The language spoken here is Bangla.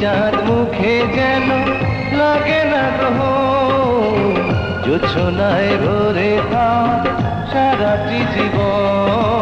চাঁদ মুখে যেন লাগে না গ্রহ। জোছনায় ভরে তার সারাটি জীবন।